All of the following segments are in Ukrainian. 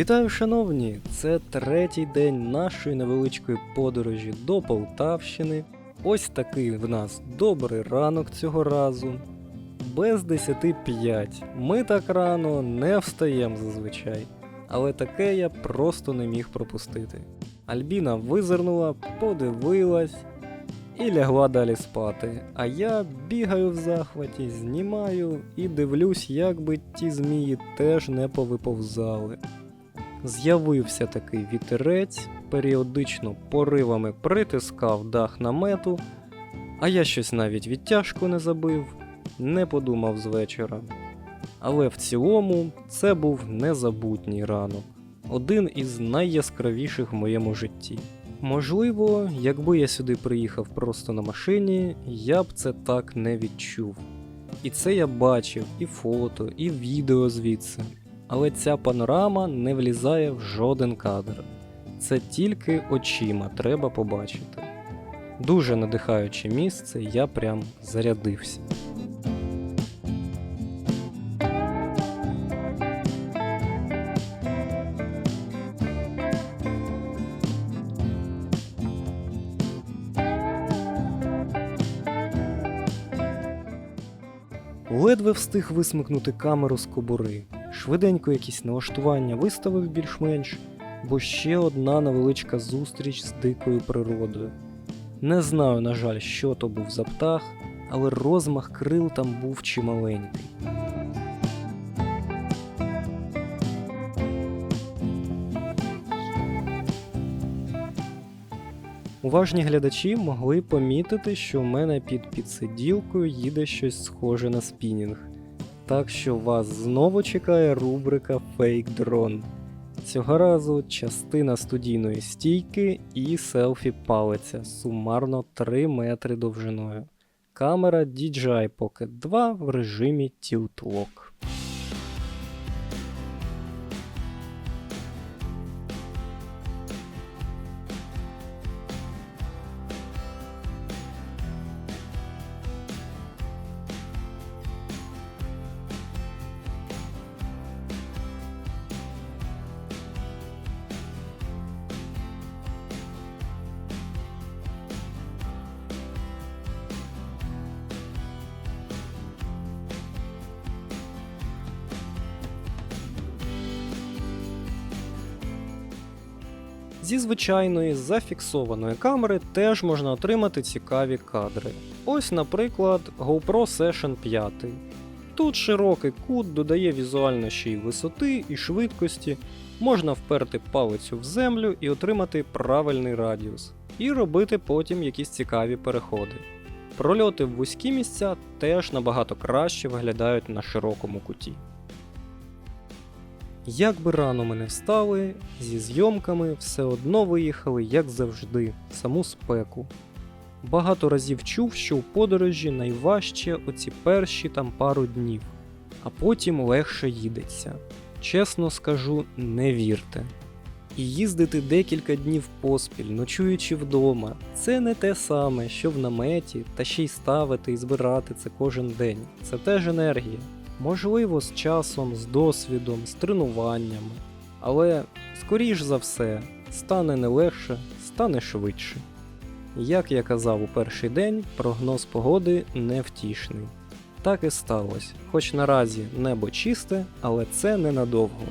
Вітаю, шановні! Це третій день нашої невеличкої подорожі до Полтавщини. Ось такий в нас добрий ранок цього разу. Без 10.05. Ми так рано не встаємо зазвичай. Але таке я просто не міг пропустити. Альбіна визирнула, подивилась і лягла далі спати. А я бігаю в захваті, знімаю і дивлюсь, як би ті змії теж не повиповзали. З'явився такий вітерець, періодично поривами притискав дах намету, а я щось навіть відтяжку не забив, не подумав з вечора. Але в цілому це був незабутній ранок, один із найяскравіших в моєму житті. Можливо, якби я сюди приїхав просто на машині, я б це так не відчув. І це я бачив і фото, і відео звідси. Але ця панорама не влізає в жоден кадр. Це тільки очима треба побачити. Дуже надихаюче місце, я прям зарядився. Ледве встиг висмикнути камеру з кобури. Швиденько якісь налаштування виставив більш-менш, бо ще одна невеличка зустріч з дикою природою. Не знаю, на жаль, що то був за птах, але розмах крил там був чималенький. Уважні глядачі могли помітити, що в мене під підсиділкою їде щось схоже на спінінг. Так що вас знову чекає рубрика Фейк Дрон. Цього разу частина студійної стійки і селфі палиця сумарно 3 метри довжиною. Камера DJI Pocket 2 в режимі Tilt Lock. Зі звичайної зафіксованої камери теж можна отримати цікаві кадри. Ось, наприклад, GoPro Session 5. Тут широкий кут додає візуально ще й висоти і швидкості, можна вперти палицю в землю і отримати правильний радіус, і робити потім якісь цікаві переходи. Прольоти в вузькі місця теж набагато краще виглядають на широкому куті. Як би рано ми не встали, зі зйомками все одно виїхали, як завжди, в саму спеку. Багато разів чув, що в подорожі найважче оці перші там пару днів, а потім легше їдеться. Чесно скажу, не вірте. І їздити декілька днів поспіль, ночуючи вдома, це не те саме, що в наметі, та ще й ставити і збирати це кожен день. Це теж енергія. Можливо, з часом, з досвідом, з тренуваннями. Але, скоріш за все, стане не легше, стане швидше. Як я казав у перший день, прогноз погоди невтішний. Так і сталося. Хоч наразі небо чисте, але це ненадовго.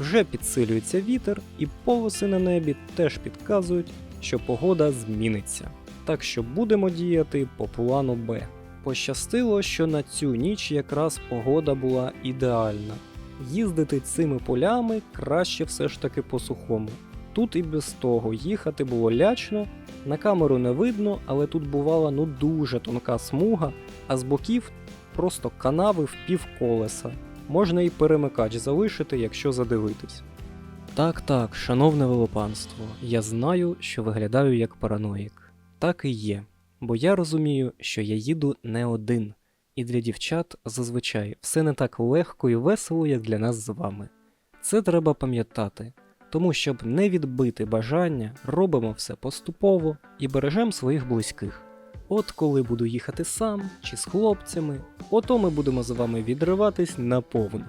Вже підсилюється вітер, і полоси на небі теж підказують, що погода зміниться. Так що будемо діяти по плану Б. Пощастило, що на цю ніч якраз погода була ідеальна. Їздити цими полями краще все ж таки по сухому. Тут і без того їхати було лячно, на камеру не видно, але тут бувала ну дуже тонка смуга, а з боків просто канави в пів колеса. Можна і перемикач залишити, якщо задивитись. Так, так, шановне велопанство, я знаю, що виглядаю як параноїк. Так і є бо я розумію, що я їду не один, і для дівчат зазвичай все не так легко і весело, як для нас з вами. Це треба пам'ятати, тому щоб не відбити бажання, робимо все поступово і бережемо своїх близьких. От коли буду їхати сам чи з хлопцями, ото ми будемо з вами відриватись наповну.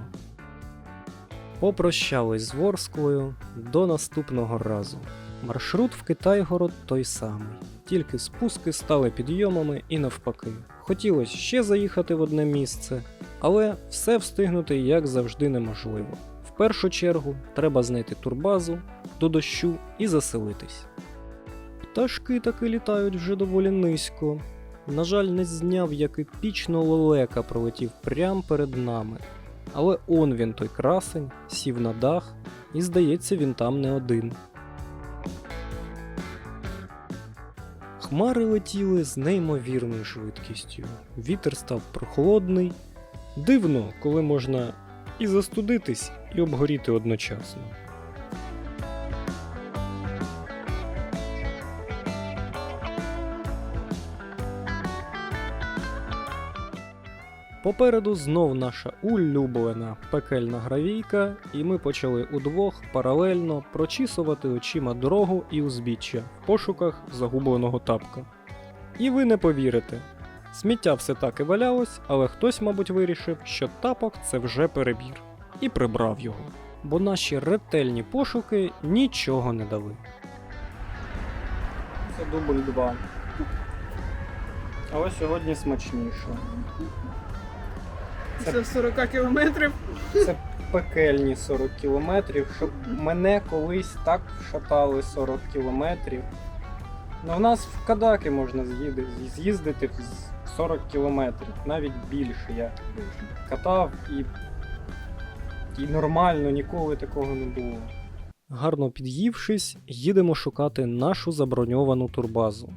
Попрощались з Ворсклою до наступного разу. Маршрут в Китайгород той самий, тільки спуски стали підйомами і навпаки. Хотілося ще заїхати в одне місце, але все встигнути як завжди неможливо. В першу чергу треба знайти турбазу до дощу і заселитись. Пташки таки літають вже доволі низько. На жаль, не зняв, як епічно лелека пролетів прямо перед нами. Але он він той красень, сів на дах, і здається, він там не один. Хмари летіли з неймовірною швидкістю. Вітер став прохолодний. Дивно, коли можна і застудитись, і обгоріти одночасно. Попереду знов наша улюблена пекельна гравійка, і ми почали удвох паралельно прочісувати очима дорогу і узбіччя в пошуках загубленого тапка. І ви не повірите. Сміття все так і валялось, але хтось, мабуть, вирішив, що тапок це вже перебір, і прибрав його. Бо наші ретельні пошуки нічого не дали. Це дубль 2. Але сьогодні смачніше. Це в 40 кілометрів. Це пекельні 40 кілометрів, щоб мене колись так шатали 40 кілометрів. Ну, в нас в Кадаки можна з'їздити в 40 кілометрів, навіть більше. Я катав і, і нормально, ніколи такого не було. Гарно під'ївшись, їдемо шукати нашу заброньовану турбазу.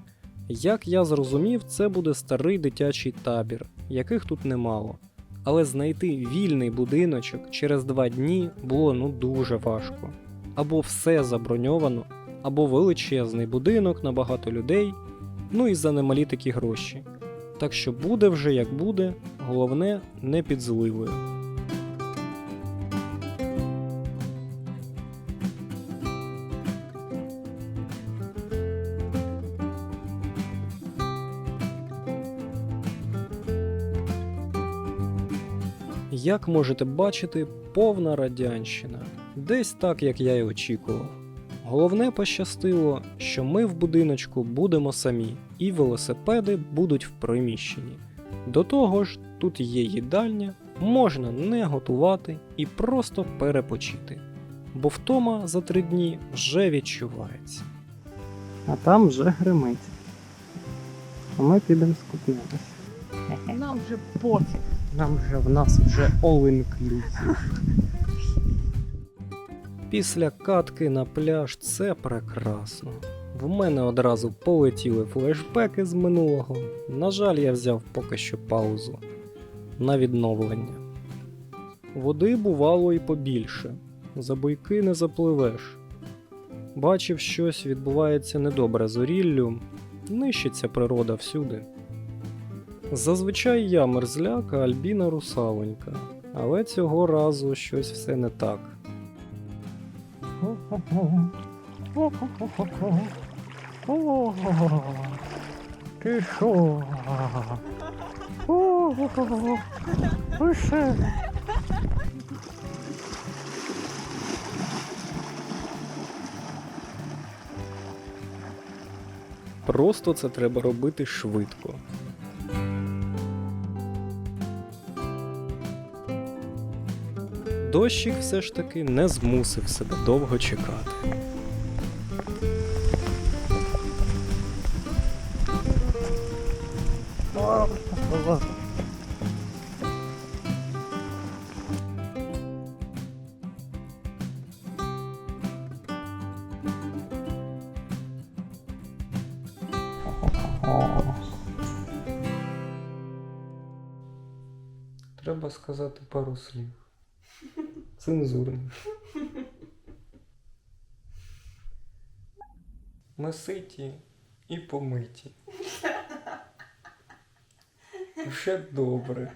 Як я зрозумів, це буде старий дитячий табір, яких тут немало. Але знайти вільний будиночок через два дні було ну дуже важко. Або все заброньовано, або величезний будинок на багато людей, ну і за немалі такі гроші. Так що буде вже як буде, головне не під зливою. Як можете бачити, повна радянщина. Десь так, як я й очікував. Головне пощастило, що ми в будиночку будемо самі, і велосипеди будуть в приміщенні. До того ж, тут є їдальня, можна не готувати і просто перепочити. Бо втома за три дні вже відчувається. А там вже гримить. А ми підемо скупнятися. Нам вже пофіг. Нам вже в нас вже all inclusive. Після катки на пляж це прекрасно. В мене одразу полетіли флешбеки з минулого. На жаль, я взяв поки що паузу на відновлення. Води бувало і побільше. За буйки не запливеш. Бачив, щось відбувається недобре з оріллю, нищиться природа всюди. Зазвичай я мерзляк, а Альбіна русалонька, але цього разу щось все не так. Ти що? Пише. Просто це треба робити швидко. Дощик все ж таки не змусив себе довго чекати. Треба сказати пару слів. Цензурних. Ми ситі і помиті. Вже добре.